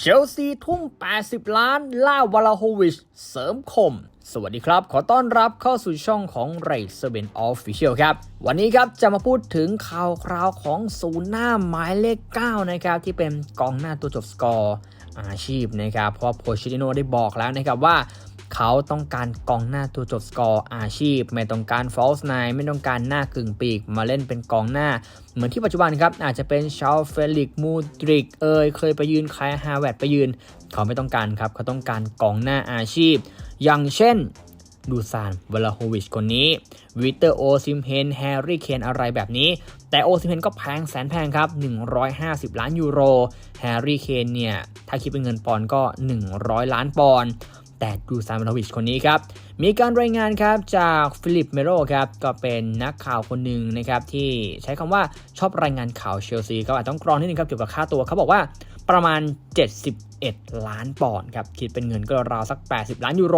เชลซีทุ่ม 80 ล้าน ล่าวาลาโฮวิช เสริมคม สวัสดีครับ ขอต้อนรับเข้าสู่ช่องของไรเซเบนออฟฟิเชียลครับ วันนี้ครับจะมาพูดถึงข่าวคราวของศูนย์หน้าหมายเลข 9 นะครับ ที่เป็นกองหน้าตัวจบสกอร์อาชีพนะครับ เพราะโพชิติโนได้บอกแล้วนะครับว่า เขาต้องการกองหน้าตัวจบสกอร์อาชีพ ไม่ต้องการฟอลส์ไนไม่ต้องการหน้ากึ่งปีก มาเล่นเป็นกองหน้า เหมือนที่ปัจจุบันครับ อาจจะเป็นชาลเฟลิกมูดริกเอยเคยไปยืนคายฮาแวดไปยืน เขาไม่ต้องการครับ เขาต้องการกองหน้าอาชีพ อย่างเช่นดูซานเวลาโฮวิชคนนี้วิเตอร์โอซิมเพนแฮร์รี่เคนอะไรแบบนี้ แต่โอซิมเพนก็แพงแสนแพงครับ 150 ล้านยูโรแฮร์รี่เคนเนี่ย ถ้าคิดเป็นเงินปอนก็ 100 ล้านปอน แต่ดูซานเวลาโฮวิชคนนี้ครับ มีการรายงานครับจากฟิลิปเมโรครับ ก็เป็นนักข่าวคนหนึ่งนะครับ ที่ใช้คำว่าชอบรายงานข่าวเชลซีก็อาจต้องกรองนิดนึงครับเกี่ยวกับค่าตัวเขาบอกว่าประมาณ 71 ล้านปอนด์ครับ คิดเป็นเงินก็ราวสัก 80 ล้านยูโร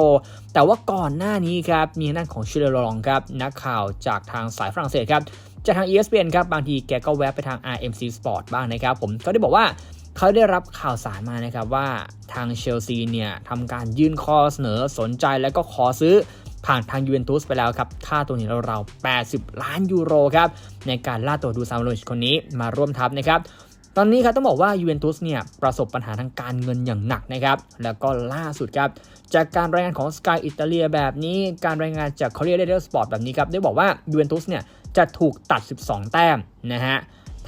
แต่ว่าก่อนหน้านี้ครับ มีทางด้านของชิเลลองครับ นักข่าวจากทางสายฝรั่งเศสครับจากทาง ESPN ครับ บางทีแกก็แวะไปทาง RMC Sport บ้างนะครับ ผมก็ได้บอกว่า เขาได้รับข่าวสารมานะครับว่าทางเชลซีเนี่ยทำการยื่นข้อเสนอสนใจแล้วก็ขอซื้อผ่านทางยูเวนตุสไปแล้วครับ ค่าตัวนี้เราๆ80 ล้านยูโรครับ ในการล่าตัวดูซามโลชคนนี้มาร่วมทัพนะครับ ตอนนี้ครับต้องบอกว่ายูเวนตุสเนี่ยประสบปัญหาทางการเงินอย่างหนักนะครับ แล้วก็ล่าสุดครับ จากการรายงานของ Sky อิตาเลียแบบนี้ การรายงานจาก Corriere dello Sport แบบนี้ครับ ได้บอกว่ายูเวนตุสเนี่ยจะถูกตัด 12 แต้มนะฮะ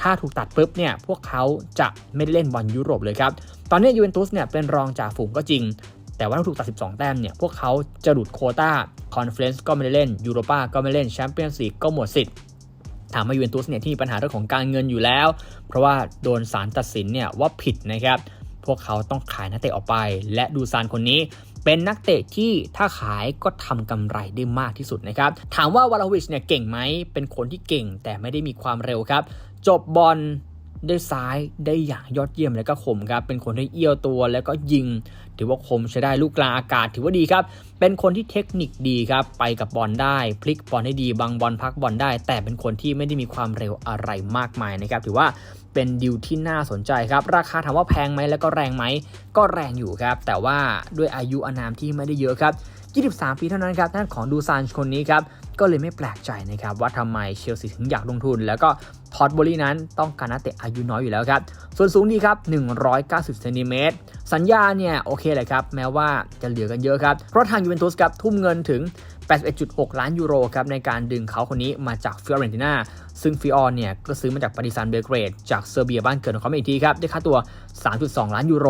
ถ้าถูกตัดปุ๊บเนี่ยพวกเขาจะไม่ได้เล่นบอลยุโรปเลยครับ ตอนนี้ยูเวนตุสเนี่ยเป็นรองจ่าฝูงก็จริง แต่ว่าถ้าถูกตัด 12 แต้มเนี่ยพวกเขาจะหลุดโคตาคอนเฟรนซ์ก็ไม่ได้เล่นยูโรปาก็ไม่เล่นแชมเปี้ยนส์ลีกก็หมดสิทธิ์ถามว่ายูเวนตุสเนี่ยที่มีปัญหาเรื่องของการเงินอยู่แล้ว เพราะว่าโดนศาลตัดสินเนี่ยว่าผิดนะครับพวกเขาต้องขายนักเตะออกไป และดูซานคนนี้เป็นนักเตะที่ถ้าขายก็ทำกำไรได้มากที่สุดนะครับ ถามว่าวาลาวิชเนี่ยเก่งไหมเป็นคนที่เก่งแต่ไม่ได้มีความเร็วครับ จบบอลได้ซ้ายได้อย่างยอดเยี่ยมแล้วก็คมครับ เป็นคนที่เอี้ยวตัวแล้วก็ยิง ถือว่าคมใช้ได้ลูกกลางอากาศถือว่าดีครับ เป็นคนที่เทคนิคดีครับ ไปกับบอลได้ พลิกบอลให้ดีบางบอลพักบอลได้ แต่เป็นคนที่ไม่ได้มีความเร็วอะไรมากมายนะครับ ถือว่าเป็นดิวที่น่าสนใจครับ ราคาถามว่าแพงไหมแล้วก็แรงไหม ก็แรงอยู่ครับ แต่ว่าด้วยอายุอานามที่ไม่ได้เยอะครับ 23 ปีเท่านั้นครับท่านของดูซานคนนี้ครับ ก็เลยไม่แปลกใจนะครับว่าทำไมเชลซีถึงอยากลงทุน แล้วก็ทอดบอลี่นั้นต้องการนักเตะอายุน้อยอยู่แล้วครับ ส่วนสูงดีครับ 190เซนติเมตร สัญญาเนี่ยโอเคเลยครับ แม้ว่าจะเหลือกันเยอะครับ เพราะทางยูเวนตุสครับทุ่มเงินถึง 81.6 ล้านยูโรครับในการดึงเขาคนนี้มาจากฟิออเรนติน่า ซึ่งฟิออนเนี่ยก็ซื้อมาจากปาริซันเบลเกรด จากเซอร์เบียบ้านเกิดของเขาอีกทีครับได้ค่าตัว 3.2 ล้านยูโร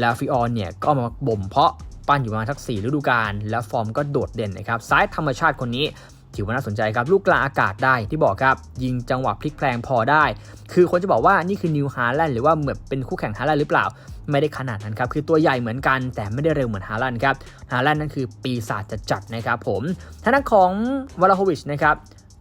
แล้วฟิออนเนี่ยก็มาบ่มเพาะ ปั้นอยู่มาทัก4ฤดูกาลแล้วฟอร์มก็โดดเด่นนะครับซ้ายธรรมชาติคนนี้ถือว่าน่าสนใจครับลูกกลางอากาศได้ที่บอกครับยิงจังหวะพลิกแพลงพอได้ คือคนจะบอกว่านี่คือนิวฮาแลนด์หรือว่าเหมือนเป็นคู่แข่งฮาแลนด์หรือเปล่า ไม่ได้ขนาดนั้นครับ คือตัวใหญ่เหมือนกันแต่ไม่ได้เร็วเหมือนฮาแลนด์ครับฮาแลนด์นั่นคือปีศาจจะจัดนะครับผมทางด้านของวลาโฮวิชนะครับ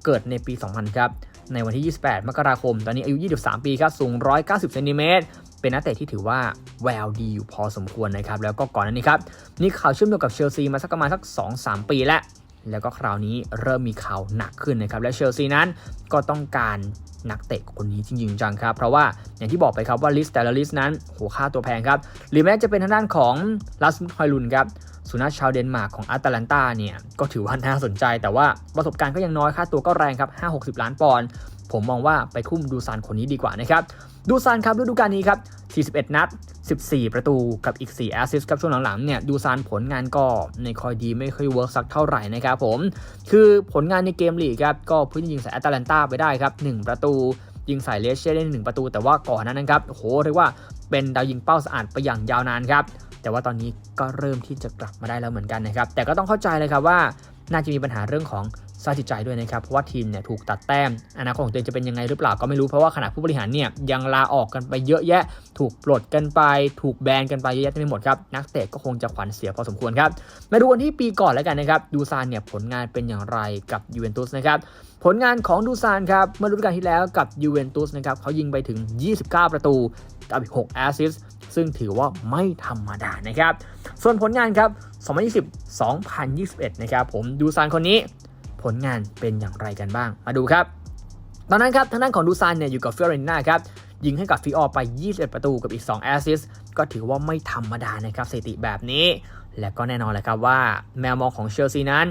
เกิดในปี 2000 ครับในวันที่ 28 มกราคม ตอนนี้อายุ 23 ปีครับสูง 190 เซนติเมตร เป็นนักเตะที่ถือว่าแววดีอยู่พอสมควรนะครับ แล้วก็ก่อนหน้านี้ครับนี่ข่าวเชื่อมโยงกับเชลซีมาสักประมาณสัก 2-3 ปีแล้ว แล้วก็คราวนี้เริ่มมีข่าวหนักขึ้นนะครับ และเชลซีนั้นก็ต้องการนักเตะคนนี้จริงๆจังครับ เพราะว่าอย่างที่บอกไปครับว่าลิสต์แต่ละลิสต์นั้นโหค่าตัวแพงครับ หรือแม้จะเป็นทางด้านของลาสมุทฮอยลุนครับสุนัขชาวเดนมาร์กของอาตแลนตาเนี่ย ก็ถือว่าน่าสนใจแต่ว่าประสบการณ์ก็ยังน้อยค่าตัวก็แรงครับ 5-60 ล้านปอนด์ ผมมองว่าไปทุ่มดูซานคนนี้ดีกว่านะครับ ดูซานครับฤดูกาลนี้ครับ 41 นัด 14 ประตูกับอีก 4 แอสซิสต์ครับช่วงหลังๆเนี่ยดูซานผลงานก็ในคอยดีไม่ค่อยเวิร์กสักเท่าไหร่นะครับผม คือผลงานในเกมลีกครับก็เพิ่งยิงใส่อาตแลนตาไปได้ครับ 1 ประตูยิงใส่เลสเช่ได้หนึ่งประตู แต่ว่าก่อนนั้นครับโหเรียกว่าเป็นดาวยิงเป้าสะอาดไปอย่างยาวนานครับแต่ว่าตอนนี้ก็เริ่มที่จะกลับมาได้แล้วเหมือนกันนะครับ แต่ก็ต้องเข้าใจเลยครับว่าน่าจะมีปัญหาเรื่องของ สภาพจิตใจด้วยนะครับ เพราะว่าทีมเนี่ยถูกตัดแต้มอนาคตของตัวเองจะเป็นยังไงหรือเปล่าก็ไม่รู้เพราะว่าขณะผู้บริหารเนี่ยยังลาออกกันไปเยอะแยะ ถูกปลดกันไป ถูกแบนกันไปเยอะแยะไปหมดครับนักเตะก็คงจะขวัญเสียพอสมควรครับมาดูกันที่ปีก่อนแล้วกันนะครับดูซานเนี่ยผลงานเป็นอย่างไรกับยูเวนตุสนะครับผลงานของดูซานครับเมื่อฤดูกาลที่แล้วกับยูเวนตุสนะครับเขายิงไปถึง 29 ประตูกับอีก6แอสซิสต์ซึ่งถือว่าไม่ธรรมดานะครับ ส่วนผลงานครับ 2020-2021 นะครับ ผมดูซานคนนี้ ผลงานเป็นอย่างไรกันบ้าง มาดูครับ ตอนนั้นครับทางด้านของดูซานเนี่ยอยู่กับฟิออเรนน่าครับยิงให้กับฟิออไป 21 ประตูกับอีก 2 แอสซิสก็ถือว่าไม่ธรรมดานะครับสถิติแบบนี้ และก็แน่นอนแหละครับว่าแมวมองของเชลซีนั้น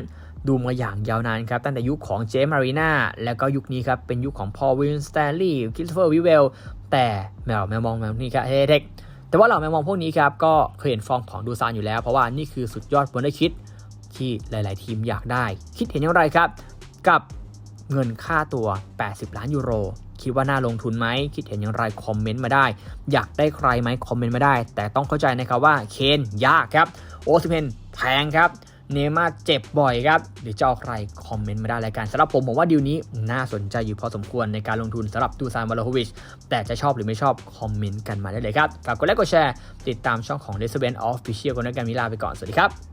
ดูมาอย่างยาวนานครับ ตั้งแต่ยุคของเจมารีนาแล้วก็ยุคนี้ครับ เป็นยุคของพอลวินสแตนลีย์คริสตเฟอร์วิเวลแต่แมวแมวมองแมวนี้ครับเฮเด็กแต่ว่าเหล่าแมวมองพวกนี้ครับก็เคยเห็นฟอร์มของดูซานอยู่แล้วเพราะว่านี่คือสุดยอดบนได้คิด ที่หลาย ๆ ทีมอยากได้ คิดเห็นอย่างไรครับ กับเงินค่าตัว 80 ล้านยูโร คิดว่าน่าลงทุนไหม คิดเห็นอย่างไรคอมเมนต์มาได้ อยากได้ใครไหมคอมเมนต์มาได้ แต่ต้องเข้าใจนะครับว่าเคนยากครับ โอซิเพนแพงครับเนย์มาเจ็บบ่อยครับหรือจะเอาใครคอมเมนต์มาได้แล้วกันสำหรับผมผมว่าดีลนี้น่าสนใจอยู่พอสมควรในการลงทุนสำหรับดูซานวาลโฮวิช แต่จะชอบหรือไม่ชอบคอมเมนต์กันมาได้เลยครับ ฝากกดไลค์กดแชร์ ติดตามช่องของ r e s i d e n t Official กันด้วยกันมิลาไปก่อน สวัสดีครับ